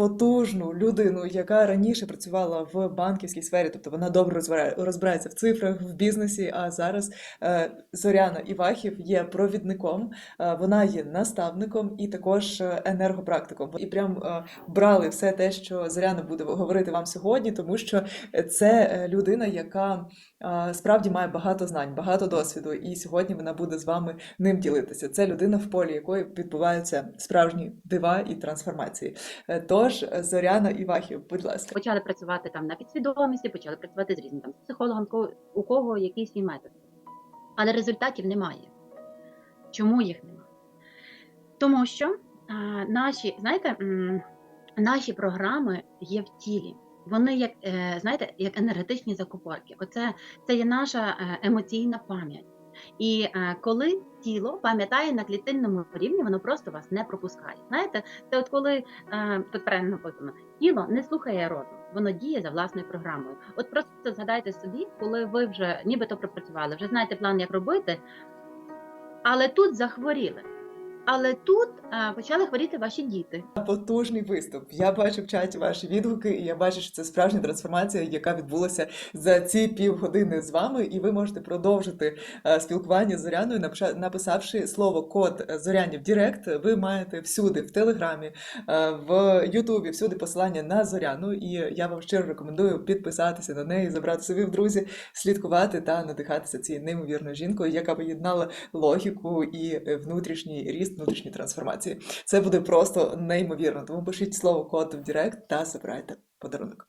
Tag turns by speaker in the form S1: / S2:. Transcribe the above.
S1: потужну людину, яка раніше працювала в банківській сфері, тобто вона добре розбирається в цифрах, в бізнесі. А зараз е, Зоряна Івахів є провідником, е, вона є наставником і також е, енергопрактиком. І прям брали все те, що Зоряна буде говорити вам сьогодні, тому що це людина, яка справді має багато знань, багато досвіду, і сьогодні вона буде з вами ним ділитися. Це людина, в полі якої відбуваються справжні дива і трансформації. Е, Тож, е, Зоряна Івахів, будь ласка.
S2: почали працювати там на підсвідомості, почали працювати з різним там психологом, у кого який свій метод. Але результатів немає. Чому їх немає? Тому що а, наші, знаєте, м, наші програми є в тілі. Вони як, е, знаєте, як енергетичні закупорки. Оце це є наша е, емоційна пам'ять. І е, коли тіло пам'ятає на клітинному рівні, воно просто вас не пропускає. Знаєте, це от коли е, тут правильно написано, тіло не слухає розум, воно діє за власною програмою. От просто згадайте собі, коли ви вже нібито пропрацювали, вже знаєте план, як робити, але тут захворіли. Але тут е, почали хворіти ваші діти.
S1: Потужний виступ. Я бачу в чаті ваші відгуки, і я бачу, що це справжня трансформація, яка відбулася за ці півгодини з вами. І ви можете продовжити е, спілкування з Зоряною, написавши слово код Зоряні в Директ. Ви маєте всюди, в Телеграмі, е, в Ютубі, всюди посилання на Зоряну. І я вам щиро рекомендую підписатися на неї, забрати собі в друзі, слідкувати та надихатися цією неймовірною жінкою, яка поєднала логіку і е, внутрішній ріст, внутрішні трансформації. Це буде просто неймовірно. Тому пишіть слово код в Директ та забирайте подарунок.